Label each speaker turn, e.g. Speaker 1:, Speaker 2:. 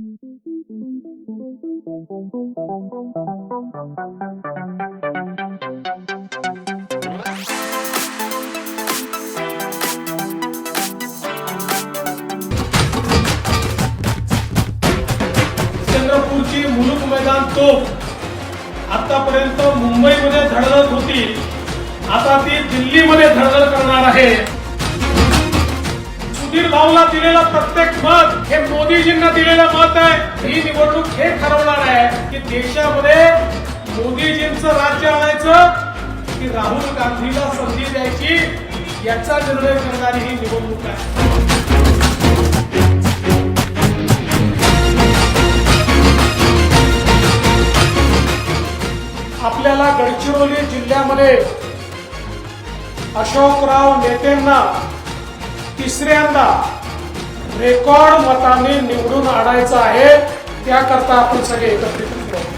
Speaker 1: चंद्रपूरची मुलुक मैदान तोफ. आतापर्यंत मुंबईमध्ये धडधडत होती. आता ती दिल्ली सुधीर भाऊला दिलेला प्रत्येक मत हे मोदीजींना दिलेलं मत आहे. ही निवडणूक हे ठरवणार आहे की देशामध्ये मोदीजींचं राज्य आणायचं की राहुल गांधीला संधी द्यायची याचा निर्णय करणारी ही निवडणूक आहे. आपल्याला गडचिरोली जिल्ह्यामध्ये अशोकराव नेतेंना तिसऱ्यांदा रेकॉर्ड मताने निवडून आणायचं आहे. त्याकरता आपण सगळे एकत्रित आहोत